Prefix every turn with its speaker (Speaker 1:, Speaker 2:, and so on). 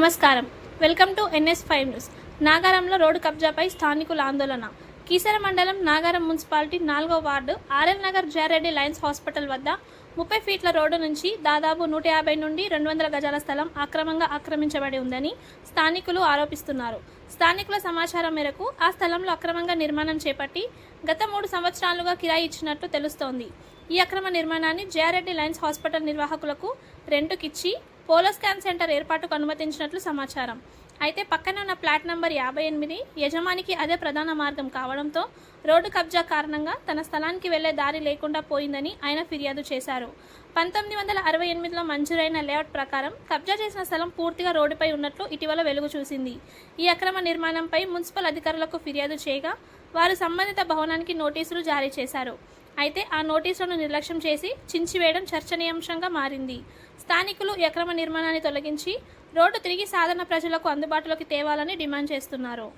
Speaker 1: నమస్కారం. Welcome to NS five news. నాగారంలో road కబ్జాపై స్థానికుల ఆందోళన. కీసర మండలం నాగారం మున్సిపాలిటీ నాలుగో ward RL Nagar జారెడ్డి Lions hospital వద్ద ముప్పై ఫీట్ల రోడ్డు నుంచి దాదాపు నూట యాభై నుండి రెండు వందల గజాల స్థలం అక్రమంగా ఆక్రమించబడి ఉందని స్థానికులు ఆరోపిస్తున్నారు. స్థానికుల సమాచారం మేరకు ఆ స్థలంలో అక్రమంగా నిర్మాణం చేపట్టి గత మూడు సంవత్సరాలుగా కిరాయి ఇచ్చినట్టు తెలుస్తోంది. ఈ అక్రమ నిర్మాణాన్ని జయారెడ్డి లయన్స్ హాస్పిటల్ నిర్వాహకులకు రెంటుకిచ్చి పోలో స్కాన్ సెంటర్ ఏర్పాటుకు అనుమతించినట్లు సమాచారం. అయితే పక్కనే ఉన్న ప్లాట్ నంబర్ యాభై ఎనిమిది యజమానికి అదే ప్రధాన మార్గం కావడంతో రోడ్డు కబ్జా కారణంగా తన స్థలానికి వెళ్ళే దారి లేకుండా పోయిందని ఆయన ఫిర్యాదు చేశారు. పంతొమ్మిది వందల అరవై ఎనిమిదిలో మంజూరైన లేఅవుట్ ప్రకారం కబ్జా చేసిన స్థలం పూర్తిగా రోడ్డుపై ఉన్నట్లు ఇటీవల వెలుగు చూసింది. ఈ అక్రమ నిర్మాణంపై మున్సిపల్ అధికారులకు ఫిర్యాదు చేయగా వారు సంబంధిత భవనానికి నోటీసులు జారీ చేశారు. అయితే ఆ నోటీసులను నిర్లక్ష్యం చేసి చించివేయడం చర్చనీయాంశంగా మారింది. స్థానికులు అక్రమ నిర్మాణాన్ని తొలగించి రోడ్డు తిరిగి సాధారణ ప్రజలకు అందుబాటులోకి తేవాలని డిమాండ్ చేస్తున్నారు.